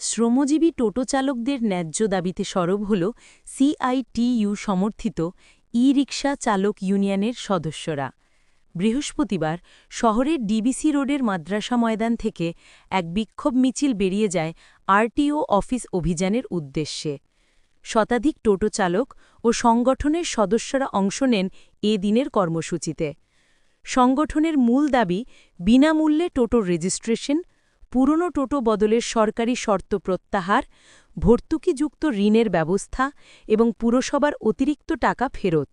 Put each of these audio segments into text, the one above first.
শ্রমজীবী টোটো চালকদের ন্যায্য দাবিতে সরব হল সিআইটিইউ সমর্থিত ই রিকশা চালক ইউনিয়নের সদস্যরা। বৃহস্পতিবার শহরের ডিবিসি রোডের মাদ্রাসা ময়দান থেকে এক বিক্ষোভ মিছিল বেরিয়ে যায় আরটিও অফিস অভিযানের উদ্দেশ্যে। শতাধিক টোটো চালক ও সংগঠনের সদস্যরা অংশ নেন এ দিনের কর্মসূচিতে। সংগঠনের মূল দাবি, বিনামূল্যে টোটোর রেজিস্ট্রেশন পুরনো টোটো বদলের সরকারি শর্ত প্রত্যাহার, ভর্তুকিযুক্ত ঋণের ব্যবস্থা এবং পুরসভার অতিরিক্ত টাকা ফেরত।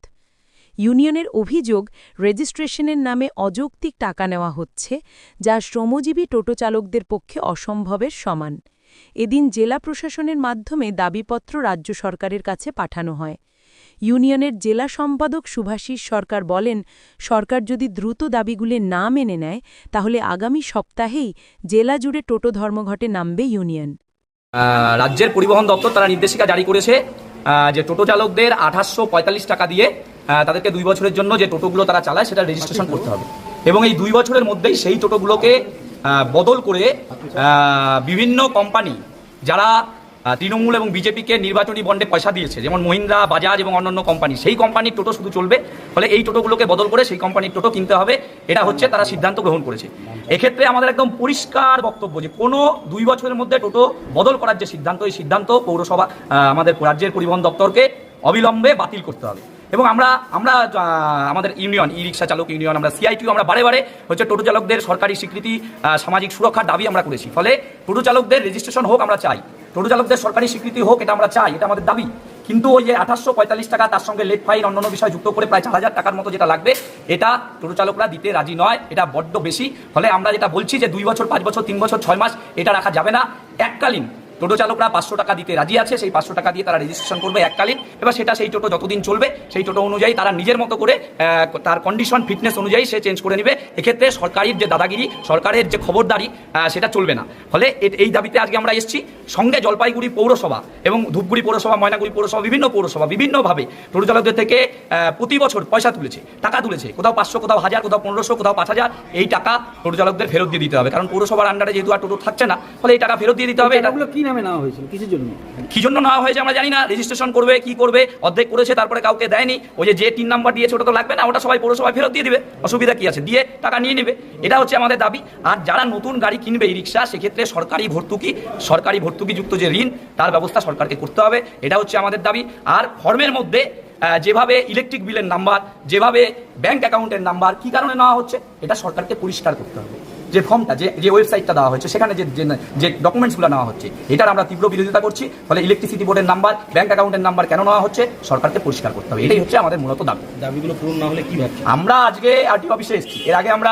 ইউনিয়নের অভিযোগ, রেজিস্ট্রেশনের নামে অযৌক্তিক টাকা নেওয়া হচ্ছে, যা শ্রমজীবী টোটো চালকদের পক্ষে অসম্ভবের সমান। এদিন জেলা প্রশাসনের মাধ্যমে দাবিপত্র রাজ্য সরকারের কাছে পাঠানো হয়। ইউনিয়নের জেলা সম্পাদক সুভাষিস সরকার বলেন, সরকার যদি দ্রুত দাবিগুলি না মেনে নেয়, তাহলে আগামী সপ্তাহেই জেলা জুড়ে টোটো ধর্মঘটে নামবে ইউনিয়ন। রাজ্যের পরিবহন দপ্তর তারা নির্দেশিকা জারি করেছে যে টোটো চালকদের আঠাশশো টাকা দিয়ে তাদেরকে দুই বছরের জন্য যে টোটোগুলো তারা চালায় সেটা রেজিস্ট্রেশন করতে হবে। এবং এই দুই বছরের মধ্যেই সেই টোটোগুলোকে বদল করে বিভিন্ন কোম্পানি যারা তৃণমূল এবং বিজেপিকে নির্বাচনী বন্ডে পয়সা দিয়েছে, যেমন মহিন্দ্রা, বাজাজ এবং অন্যান্য কোম্পানি সেই কোম্পানির টোটো শুধু চলবে, ফলে এই টোটোগুলোকে বদল করে সেই কোম্পানির টোটো কিনতে হবে। এটা হচ্ছে তারা সিদ্ধান্ত গ্রহণ করেছে। এক্ষেত্রে আমাদের একদম পরিষ্কার বক্তব্য যে কোনো দুই বছরের মধ্যে টোটো বদল করার যে সিদ্ধান্ত, এই সিদ্ধান্ত পৌরসভা আমাদের রাজ্যের পরিবহন দপ্তরকে অবিলম্বে বাতিল করতে হবে। এবং আমরা আমরা আমাদের ইউনিয়ন ই রিক্সা চালক ইউনিয়ন, আমরা সিআইটিউ আমরা বারে বারে হচ্ছে টোটো চালকদের সরকারি স্বীকৃতি সামাজিক সুরক্ষার দাবি আমরা করেছি। ফলে টোটো চালকদের রেজিস্ট্রেশন হোক আমরা চাই। টোটো চালকদের সরকারি স্বীকৃতি হোক, এটা আমরা চাই, এটা আমাদের দাবি। কিন্তু ওই যে আঠাশশো পঁয়তাল্লিশ টাকা তার সঙ্গে লেট ফাইন অন্যান্য বিষয় যুক্ত করে প্রায় চার হাজার টাকার মতো যেটা লাগবে, এটা টোটো চালকরা দিতে রাজি নয়, এটা বড্ড বেশি। ফলে আমরা যেটা বলছি যে দুই বছর, পাঁচ বছর, তিন বছর, ছয় মাস, এটা রাখা যাবে না। এককালীন টোটো চালকরা পাঁচশো টাকা দিতে রাজি আছে, সেই পাঁচশো টাকা দিয়ে তারা রেজিস্ট্রেশন করবে এককালীন। এবার সেটা সেই টোটো যতদিন চলবে সেই টোটো অনুযায়ী তারা নিজের মতো করে তার কন্ডিশন ফিটনেস অনুযায়ী সে চেঞ্জ করে নেবে। এক্ষেত্রে সরকারের যে দাদাগিরি সরকারের যে খবরদারি সেটা চলবে না। ফলে এই দাবিতে আজকে আমরা এসেছি সঙ্গে জলপাইগুড়ি পৌরসভা এবং ধূপগুড়ি পৌরসভা ময়নাগুড়ি পৌরসভা বিভিন্ন পৌরসভা বিভিন্নভাবে টোটো চালকদের থেকে প্রতি বছর পয়সা তুলেছে টাকা তুলেছে। কোথাও পাঁচশো কোথাও হাজার কোথাও পনেরোশো কোথাও পাঁচ হাজার এই টাকা টোটো চালকদের ফেরত দিয়ে দিতে হবে। কারণ পৌরসভার আন্ডারে যেহেতু আর টোটো থাকছে না ফলে এই টাকা ফেরত দিয়ে দিতে হবে এটা টাকাগুলো কি নামে নেওয়া হয়েছিল? কিসের জন্য? কি জন্য নেওয়া হয়েছে আমরা জানি না। রেজিস্ট্রেশন করবে কি করবে অর্ধেক করেছে, তারপরে কাউকে দেয়নি। ওই যে যে তিন নাম্বার দিয়েছে, ওটা তো লাগবে না, ওটা সবাই পৌরসভায় ফেরত দিয়ে দিবে। অসুবিধা কি আছে? দিয়ে টাকা নিয়ে নেবে। এটা হচ্ছে আমাদের দাবি। আর যারা নতুন গাড়ি কিনবে এই রিক্সা সেক্ষেত্রে সরকারি ভর্তুকি, সরকারি ভর্তুকিযুক্ত যে ঋণ, তার ব্যবস্থা সরকারকে করতে হবে। এটা হচ্ছে আমাদের দাবি। আর ফর্মের মধ্যে যেভাবে ইলেকট্রিক বিলের নাম্বার যেভাবে ব্যাংক অ্যাকাউন্টের নাম্বার কি কারণে নেওয়া হচ্ছে, এটা সরকারকে পরিষ্কার করতে হবে। যে ফর্মটা যে যে ওয়েবসাইটটা দেওয়া হচ্ছে সেখানে যে যে- ডকুমেন্টসগুলো নেওয়া হচ্ছে এটার আমরা তীব্র বিরোধিতা করছি ফলে ইলেকট্রিসিটি বোর্ডের নাম্বার ব্যাংক অ্যাকাউন্টের নাম্বার কেন নেওয়া হচ্ছে সরকারকে পরিষ্কার করতে হবে। এটাই হচ্ছে আমাদের মূলত দাবি। দাবিগুলো পূরণ না হলে কি ভাবছেন? আমরা আজকে আরটি অফিসে এসেছি। এর আগে আমরা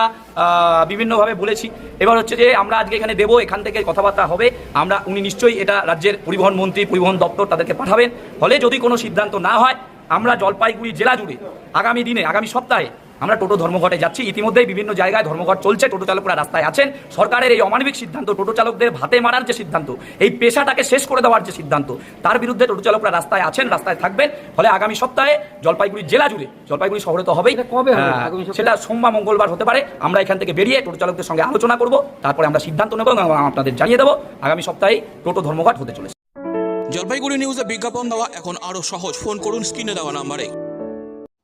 বিভিন্নভাবে বলেছি। এবার হচ্ছে যে আমরা আজকে এখানে দেবো এখান থেকে কথাবার্তা হবে। আমরা উনি নিশ্চয়ই এটা রাজ্যের পরিবহন মন্ত্রী পরিবহন দপ্তর তাদেরকে পাঠাবেন। ফলে যদি কোনো সিদ্ধান্ত না হয় আমরা জলপাইগুড়ি জেলা জুড়ে আগামী দিনে আগামী সপ্তাহে আমরা টোটো ধর্মঘটে যাচ্ছি। ইতিমধ্যেই বিভিন্ন জায়গায় ধর্মঘট চলছে। টোটো চালকরা রাস্তায় আছেন। সরকারের এই অমানবিক সিদ্ধান্ত টোটো চালকদের ভাতে মারার যে সিদ্ধান্ত এই পেশাটাকে শেষ করে দেওয়ার যে সিদ্ধান্ত তার বিরুদ্ধে টোটো চালকরা রাস্তায় আছেন রাস্তায় থাকবেন। ফলে আগামী সপ্তাহে জলপাইগুড়ি জেলা জুড়ে জলপাইগুড়ি শহরে তো হবেই। কবে হবে? আহ, আগামী সপ্তাহে? সেটা সোমবার মঙ্গলবার হতে পারে। আমরা এখান থেকে বেরিয়ে টোটো চালকদের সঙ্গে আলোচনা করব। তারপরে আমরা সিদ্ধান্ত নেব এবং আপনাদের জানিয়ে দেবো। আগামী সপ্তাহে টোটো ধর্মঘট হতে চলেছে। জলপাইগুড়ি নিউজে বিজ্ঞাপন দেওয়া এখন আরও সহজ। ফোন করুন স্ক্রিনে দেওয়া নাম্বারে।